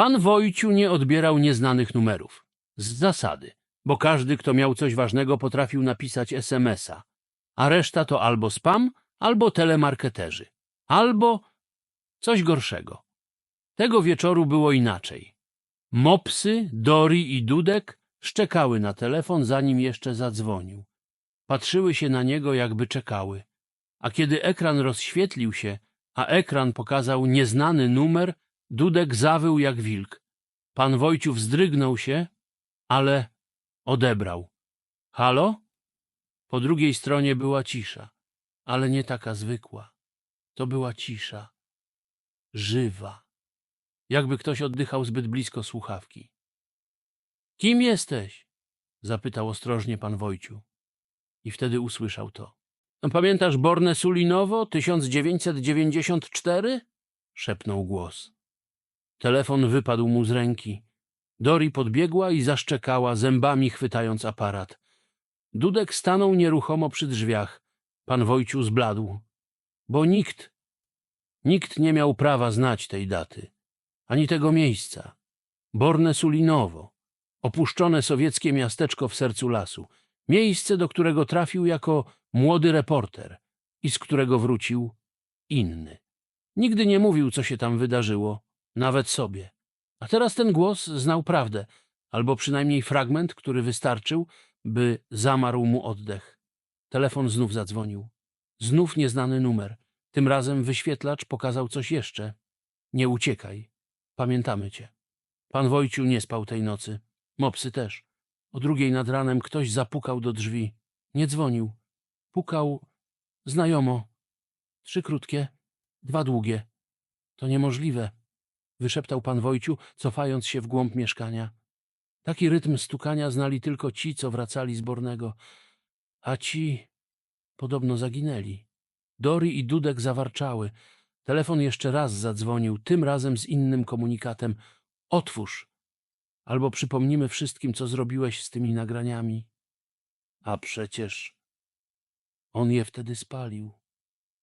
Pan Wojciu nie odbierał nieznanych numerów. Z zasady, bo każdy, kto miał coś ważnego, potrafił napisać SMS-a, a reszta to albo spam, albo telemarketerzy, albo coś gorszego. Tego wieczoru było inaczej. Mopsy, Dori i Dudek szczekały na telefon, zanim jeszcze zadzwonił. Patrzyły się na niego, jakby czekały. A kiedy ekran rozświetlił się, a ekran pokazał nieznany numer, Dudek zawył jak wilk. Pan Wojciu wzdrygnął się, ale odebrał. Halo? Po drugiej stronie była cisza, ale nie taka zwykła. To była cisza. Żywa. Jakby ktoś oddychał zbyt blisko słuchawki. Kim jesteś? zapytał ostrożnie pan Wojciu. I wtedy usłyszał to. No, pamiętasz Borne Sulinowo 1994? szepnął głos. Telefon wypadł mu z ręki. Dori podbiegła i zaszczekała, zębami chwytając aparat. Dudek stanął nieruchomo przy drzwiach. Pan Wojciu zbladł. Bo nikt, nikt nie miał prawa znać tej daty, ani tego miejsca. Borne Sulinowo, opuszczone sowieckie miasteczko w sercu lasu. Miejsce, do którego trafił jako młody reporter i z którego wrócił inny. Nigdy nie mówił, co się tam wydarzyło, nawet sobie. A teraz ten głos znał prawdę, albo przynajmniej fragment, który wystarczył, by zamarł mu oddech. Telefon znów zadzwonił. Znów nieznany numer. Tym razem wyświetlacz pokazał coś jeszcze. Nie uciekaj. Pamiętamy cię. Pan Wojciu nie spał tej nocy. Mopsy też. O drugiej nad ranem ktoś zapukał do drzwi. Nie dzwonił. Pukał znajomo. Trzy krótkie, dwa długie. To niemożliwe, wyszeptał pan Wojciu, cofając się w głąb mieszkania. Taki rytm stukania znali tylko ci, co wracali z Bornego, a ci podobno zaginęli. Dori i Dudek zawarczały. Telefon jeszcze raz zadzwonił, tym razem z innym komunikatem. Otwórz, albo przypomnimy wszystkim, co zrobiłeś z tymi nagraniami. A przecież on je wtedy spalił.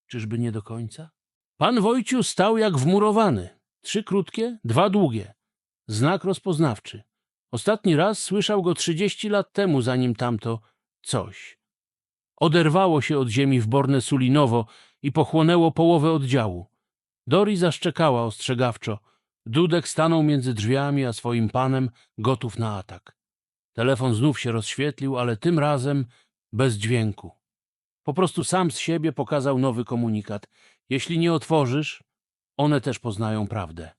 Czyżby nie do końca? Pan Wojciu stał jak wmurowany. Trzy krótkie, dwa długie. Znak rozpoznawczy. Ostatni raz słyszał go trzydzieści lat temu, zanim tamto coś. Oderwało się od ziemi w Borne Sulinowo i pochłonęło połowę oddziału. Dori zaszczekała ostrzegawczo. Dudek stanął między drzwiami a swoim panem, gotów na atak. Telefon znów się rozświetlił, ale tym razem bez dźwięku. Po prostu sam z siebie pokazał nowy komunikat. Jeśli nie otworzysz, one też poznają prawdę.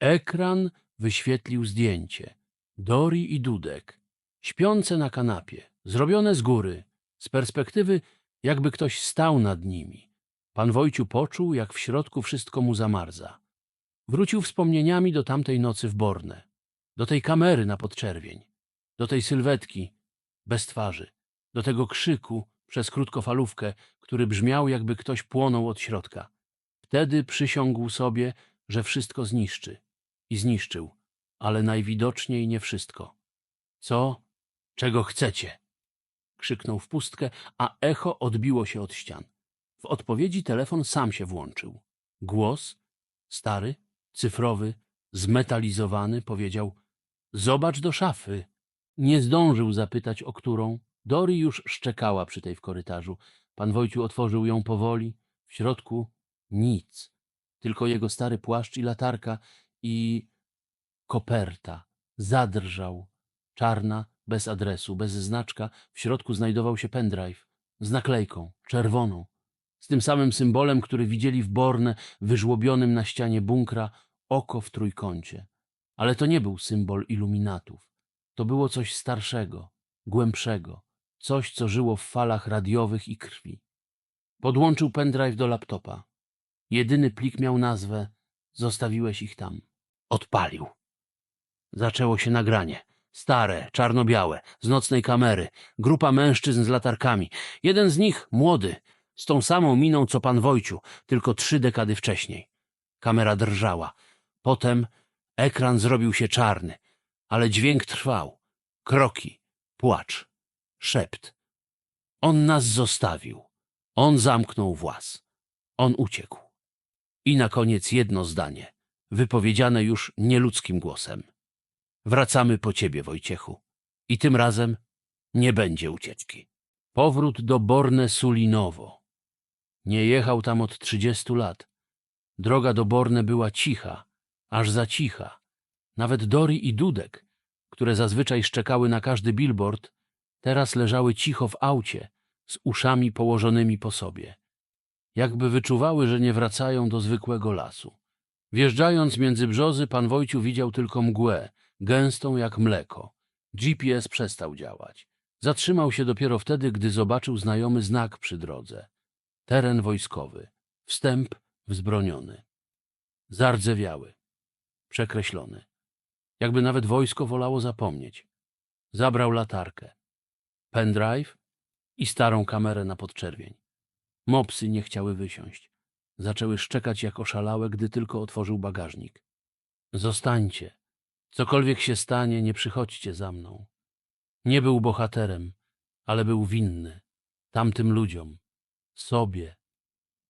Ekran wyświetlił zdjęcie. Dori i Dudek, śpiące na kanapie, zrobione z góry, z perspektywy, jakby ktoś stał nad nimi. Pan Wojciu poczuł, jak w środku wszystko mu zamarza. Wrócił wspomnieniami do tamtej nocy w Borne, do tej kamery na podczerwień, do tej sylwetki bez twarzy, do tego krzyku przez krótkofalówkę, który brzmiał, jakby ktoś płonął od środka. Wtedy przysiągł sobie, że wszystko zniszczy. I zniszczył, ale najwidoczniej nie wszystko. Co? Czego chcecie? Krzyknął w pustkę, a echo odbiło się od ścian. W odpowiedzi telefon sam się włączył. Głos, stary, cyfrowy, zmetalizowany, powiedział Zobacz do szafy. Nie zdążył zapytać, o którą. Dori już szczekała przy tej w korytarzu. Pan Wojciu otworzył ją powoli. W środku nic. Tylko jego stary płaszcz i latarka i koperta. Zadrżał. Czarna, bez adresu, bez znaczka. W środku znajdował się pendrive z naklejką, czerwoną, z tym samym symbolem, który widzieli w Borne, wyżłobionym na ścianie bunkra, oko w trójkącie. Ale to nie był symbol iluminatów. To było coś starszego, głębszego, coś, co żyło w falach radiowych i krwi. Podłączył pendrive do laptopa. Jedyny plik miał nazwę Zostawiłeś ich tam. Odpalił. Zaczęło się nagranie. Stare, czarno-białe, z nocnej kamery. Grupa mężczyzn z latarkami. Jeden z nich młody, z tą samą miną co pan Wojciu, tylko trzy dekady wcześniej. Kamera drżała. Potem ekran zrobił się czarny, ale dźwięk trwał. Kroki, płacz, szept. On nas zostawił. On zamknął włas. On uciekł. I na koniec jedno zdanie. wypowiedziane już nieludzkim głosem. Wracamy po ciebie, Wojciechu. I tym razem nie będzie ucieczki. Powrót do Borne Sulinowo. Nie jechał tam od trzydziestu lat. Droga do Borne była cicha, aż za cicha. Nawet Dori i Dudek, które zazwyczaj szczekały na każdy billboard, teraz leżały cicho w aucie, z uszami położonymi po sobie. Jakby wyczuwały, że nie wracają do zwykłego lasu. Wjeżdżając między brzozy, pan Wojciu widział tylko mgłę, gęstą jak mleko. GPS przestał działać. Zatrzymał się dopiero wtedy, gdy zobaczył znajomy znak przy drodze. Teren wojskowy. Wstęp wzbroniony. Zardzewiały. Przekreślony. Jakby nawet wojsko wolało zapomnieć. Zabrał latarkę. Pendrive i starą kamerę na podczerwień. Mopsy nie chciały wysiąść. Zaczęły szczekać jak oszalałe, gdy tylko otworzył bagażnik. Zostańcie. Cokolwiek się stanie, nie przychodźcie za mną. Nie był bohaterem, ale był winny. Tamtym ludziom. Sobie.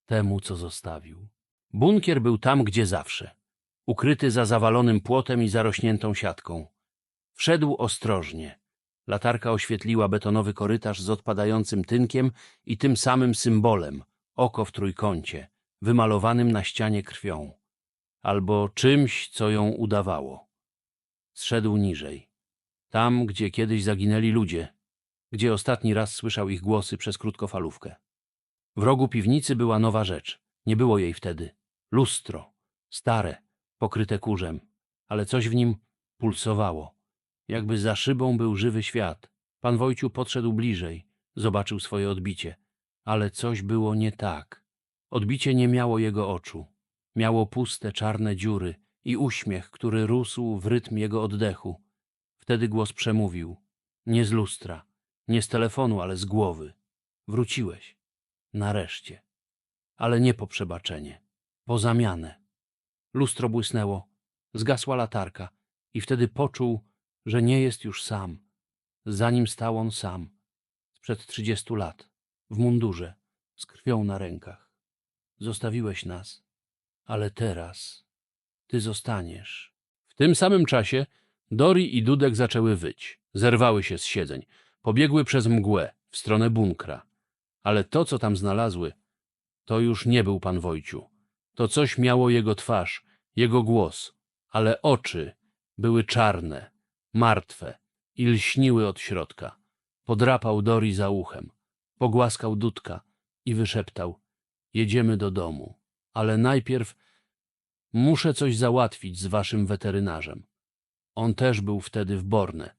Temu, co zostawił. Bunkier był tam, gdzie zawsze. Ukryty za zawalonym płotem i zarośniętą siatką. Wszedł ostrożnie. Latarka oświetliła betonowy korytarz z odpadającym tynkiem i tym samym symbolem oko w trójkącie, wymalowanym na ścianie krwią, albo czymś, co ją udawało. Zszedł niżej, tam, gdzie kiedyś zaginęli ludzie, gdzie ostatni raz słyszał ich głosy przez krótkofalówkę. W rogu piwnicy była nowa rzecz. Nie było jej wtedy. Lustro, stare, pokryte kurzem, ale coś w nim pulsowało. Jakby za szybą był żywy świat. Pan Wojciu podszedł bliżej, zobaczył swoje odbicie, ale coś było nie tak. Odbicie nie miało jego oczu. Miało puste, czarne dziury i uśmiech, który rósł w rytm jego oddechu. Wtedy głos przemówił. Nie z lustra, nie z telefonu, ale z głowy. Wróciłeś. Nareszcie. Ale nie po przebaczenie. Po zamianę. Lustro błysnęło. Zgasła latarka i wtedy poczuł, że nie jest już sam. Za nim stał on sam. Sprzed trzydziestu lat. W mundurze. Z krwią na rękach. Zostawiłeś nas. Ale teraz ty zostaniesz. W tym samym czasie Dori i Dudek zaczęły wyć. Zerwały się z siedzeń. Pobiegły przez mgłę w stronę bunkra. Ale to, co tam znalazły, to już nie był pan Wojciu. To coś miało jego twarz, jego głos, ale oczy były czarne, martwe i lśniły od środka. Podrapał Dori za uchem, pogłaskał Dudka i wyszeptał — jedziemy do domu, ale najpierw muszę coś załatwić z waszym weterynarzem. On też był wtedy w Borne.